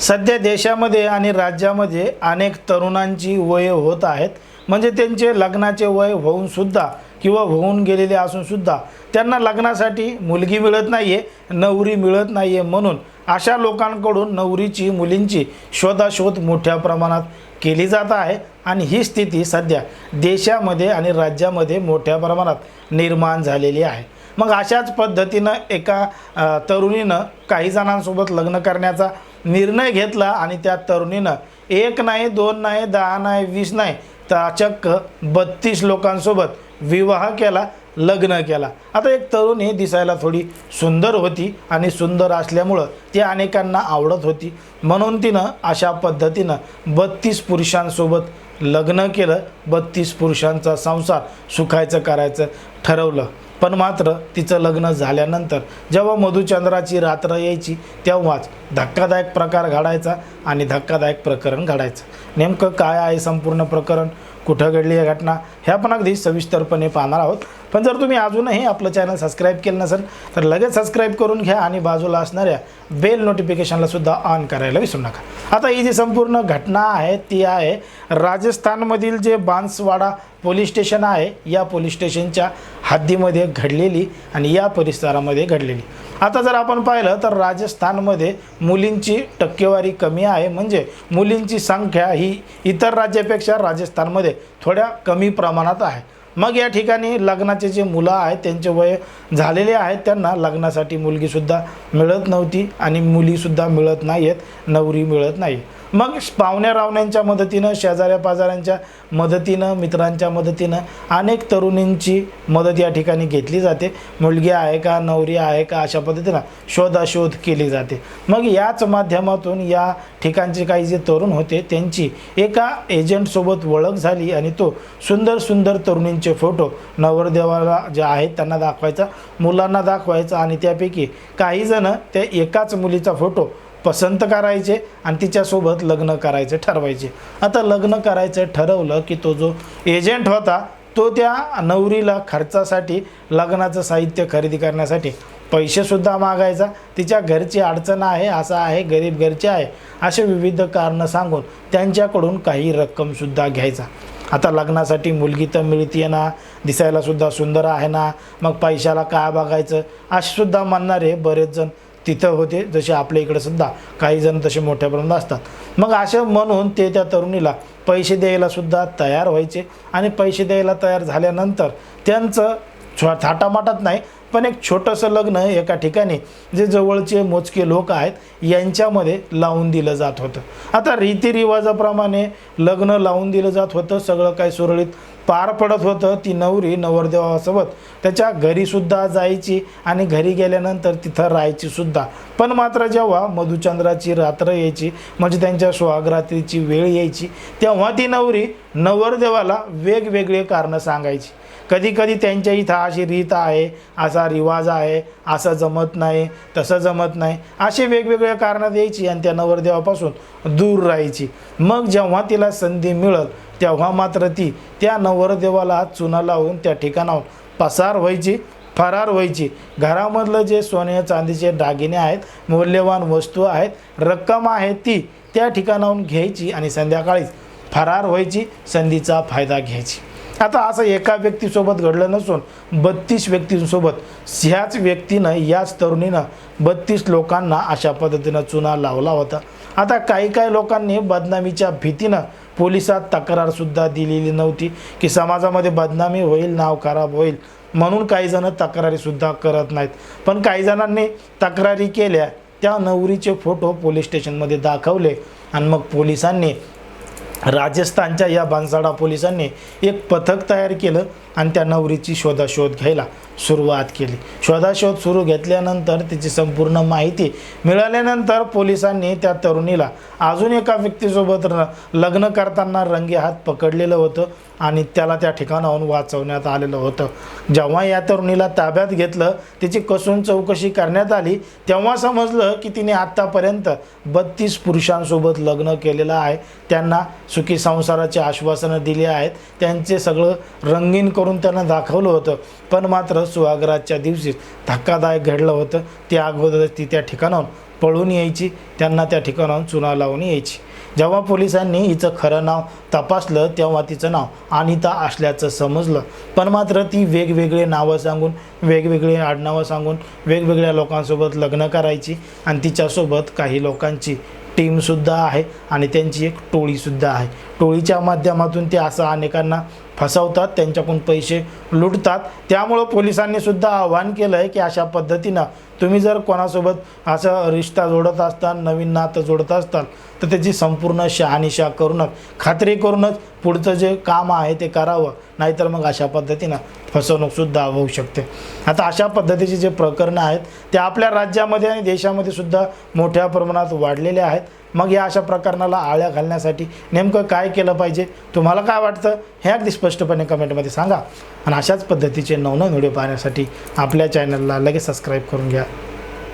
सध्या देशामध्ये आणि राज्यामध्ये अनेक तरुणांची वय होत आहेत. म्हणजे त्यांचे लग्नाचे वय होऊन सुद्धा किंवा होऊन गेलेले असूनसुद्धा त्यांना लग्नासाठी मुलगी मिळत नाही आहे नवरी मिळत नाही आहे म्हणून अशा लोकांकडून नवरीची मुलींची शोधाशोध मोठ्या प्रमाणात केली जात आहे. आणि ही स्थिती सध्या देशामध्ये आणि राज्यामध्ये मोठ्या प्रमाणात निर्माण झालेली आहे. मग अशाच पद्धतीनं एका तरुणीनं काही जणांसोबत लग्न करण्याचा निर्णय घेतला आणि त्या तरुणीनं एक नाही दोन नाही दहा नाही वीस नाही तर चक्क बत्तीस लोकांसोबत विवाह केला लग्न केला. आता एक तरुणी दिसायला थोडी सुंदर होती आणि सुंदर असल्यामुळं ती अनेकांना आवडत होती. म्हणून तिनं अशा पद्धतीनं बत्तीस पुरुषांसोबत लग्न केलं बत्तीस पुरुषांचा संसार सुखायचं करायचं ठरवलं. पण मात्र तिचं लग्न झाल्यानंतर जेव्हा मधुचंद्राची रात्र यायची तेव्हाच धक्कादायक प्रकार घडायचा आणि धक्कादायक प्रकरण घडायचं. नेमकं काय आहे संपूर्ण प्रकरण? कुठं घडली ही घटना? ह्या पण अगदी सविस्तरपणे पाहणार आहोत. पण जर तुम्ही अजूनही आपलं चॅनल सबस्क्राईब केलं नसेल तर लगेच सबस्क्राईब करून घ्या आणि बाजूला असणाऱ्या बेल नोटिफिकेशनला सुद्धा ऑन करायला विसरू नका. आता ही जी संपूर्ण घटना आहे ती आहे राजस्थानमधील जे बांसवाडा पोलीस स्टेशन आहे या पोलीस स्टेशनच्या हद्दीमध्ये घडलेली आणि या परिसरामध्ये घडलेली. आता जर आपण पाहिलं तर राजस्थानमध्ये मुलींची टक्केवारी कमी आहे. म्हणजे मुलींची संख्या ही इतर राज्यापेक्षा राजस्थानमध्ये थोड्या कमी प्रमाणात आहे. मग या ठिकाणी लग्नाचे जे मुलं आहेत त्यांचे वय झालेले आहेत त्यांना लग्नासाठी मुलगीसुद्धा मिळत नव्हती आणि मुलीसुद्धा मिळत नाही आहेत नवरी मिळत नाही. मग पाहुण्या रावण्यांच्या मदतीनं शेजाऱ्या पाजाऱ्यांच्या मदतीनं मित्रांच्या मदतीनं अनेक तरुणींची मदत या ठिकाणी घेतली जाते. मुलगी आहे का नवरी आहे का अशा पद्धतीनं शोधाशोध केली जाते. मग याच माध्यमातून या ठिकाणचे काही जे तरुण होते त्यांची एका एजंटसोबत ओळख झाली आणि तो सुंदर सुंदर तरुणींचे फोटो नवरदेवाला जे आहेत त्यांना दाखवायचा मुलांना दाखवायचा आणि त्यापैकी काही जण त्या एकाच मुलीचा फोटो पसंत करायचे आणि तिच्यासोबत लग्न करायचे ठरवायचे. आता लग्न करायचं ठरवलं की तो जो एजंट होता तो त्या नवरीला खर्चासाठी लग्नाचं साहित्य खरेदी करण्यासाठी पैसेसुद्धा मागायचा. तिच्या घरची अडचण आहे असं आहे गरीब घरचे आहे असे विविध कारणं सांगून त्यांच्याकडून काही रक्कमसुद्धा घ्यायचा. आता लग्नासाठी मुलगी तर मिळते ना दिसायलासुद्धा सुंदर आहे ना मग पैशाला काय बघायचं? असेसुद्धा म्हणणारे बरेच जण तिथं होते जसे आपल्या इकडे सुद्धा काही जण तसे मोठ्या प्रमाणात असतात. मग असं म्हणून ते त्या तरुणीला पैसे द्यायला सुद्धा तयार व्हायचे आणि पैसे द्यायला तयार झाल्यानंतर त्यांचं छो थाटामाटात नाही पण एक छोटंसं लग्न एका ठिकाणी जे जवळचे मोजके लोक आहेत यांच्यामध्ये लावून दिलं जात होतं. आता रीतिरिवाजाप्रमाणे लग्न लावून दिलं जात होतं सगळं काही सुरळीत पार पडत होतं ती नवरी नवरदेवासोबत. त्याच्या घरीसुद्धा जायची आणि घरी गेल्यानंतर तिथं राहायची सुद्धा. पण मात्र जेव्हा मधुचंद्राची रात्र यायची म्हणजे त्यांच्या सुहागरात्रीची वेळ यायची तेव्हा ती नवरी नवरदेवाला वेगवेगळे कारणं सांगायची. कधी कधी त्यांच्या इथं अशी रीत आहे असा रिवाज आहे असं जमत नाही तसं जमत नाही असे वेगवेगळ्या कारणं द्यायची आणि त्या नवरदेवापासून दूर राहायची. मग जेव्हा तिला संधी मिळत तेव्हा मात्र ती त्या नवरदेवाला चुना लावून त्या ठिकाणाहून पसार व्हायची फरार व्हायची. घरामधलं जे सोने चांदीचे दागिने आहेत मौल्यवान वस्तू आहेत रक्कम आहे ती त्या ठिकाणाहून घ्यायची आणि संध्याकाळीच फरार व्हायची संधीचा फायदा घ्यायची. आता असं एका व्यक्तीसोबत घडलं नसून बत्तीस व्यक्तींसोबत ह्याच व्यक्तीनं याच तरुणीनं बत्तीस लोकांना अशा पद्धतीनं चुना लावला होता. आता काही काही लोकांनी बदनामीच्या भीतीनं पोलिसात तक्रारसुद्धा दिलेली नव्हती की समाजामध्ये बदनामी होईल नाव खराब होईल म्हणून काही जण तक्रारीसुद्धा करत नाहीत. पण काही जणांनी तक्रारी केल्या त्या नवरीचे फोटो पोलीस स्टेशनमध्ये दाखवले आणि मग पोलिसांनी राजस्थानच्या या बांसाडा पोलिसांनी एक पथक तयार केलं. आणि त्या नवरीची शोधाशोध घ्यायला सुरुवात केली. शोधाशोध सुरू घेतल्यानंतर तिची संपूर्ण माहिती मिळाल्यानंतर पोलिसांनी त्या तरुणीला अजून एका व्यक्तीसोबत र लग्न करताना रंगे हात पकडलेलं होतं आणि त्याला त्या ठिकाणाहून वाचवण्यात आलेलं होतं. जेव्हा या तरुणीला ताब्यात घेतलं तिची कसून चौकशी करण्यात आली तेव्हा समजलं की तिने आत्तापर्यंत बत्तीस पुरुषांसोबत लग्न केलेलं आहे. त्यांना सुखी संसाराचे आश्वासनं दिली आहेत. त्यांचे सगळं रंगीन करून त्यांना दाखवलं होतं. पण मात्र सुहागराच्या दिवशी धक्कादायक घडलं होतं. त्या अगोदरच ती त्या ठिकाणाहून पळून यायची. त्यांना त्या ठिकाणाहून चुना लावून यायची. जेव्हा पोलिसांनी हिचं खरं नाव तपासलं तेव्हा तिचं नाव अनिता असल्याचं समजलं. पण मात्र ती वेगवेगळे नावं सांगून वेगवेगळे आडनावं सांगून वेगवेगळ्या लोकांसोबत लग्न करायची आणि तिच्यासोबत काही लोकांची टीमसुद्धा आहे आणि त्यांची एक टोळीसुद्धा आहे. टोळीच्या माध्यमातून ते असं अनेकांना फसवतात त्यांच्याकडून पैसे लुटतात. त्यामुळं पोलिसांनी सुद्धा आव्हान केलं आहे की अशा पद्धतीनं तुम्ही जर कोणासोबत असं रिश्ता जोडत असताल नवीन नातं जोडत असताल तर त्याची संपूर्ण शहानिशा करूनच खात्री करूनच पुढचं जे काम आहे ते करावं. नाहीतर मग अशा पद्धतीनं फसवणूकसुद्धा होऊ शकते. आता अशा पद्धतीचे जे प्रकरणं आहेत ते आपल्या राज्यामध्ये आणि देशामध्ये सुद्धा मोठ्या प्रमाणात वाढलेले आहेत. मग या अशा प्रकरणाला आळ्या घालण्यासाठी नेमकं काय केलं पाहिजे? तुम्हाला काय वाटतं? हे अगदी स्पष्टपणे कमेंटमध्ये सांगा. आणि अशाच पद्धतीचे नवनवीन व्हिडिओ पाहण्यासाठी आपल्या चॅनलला लगेच सबस्क्राईब करून घ्या.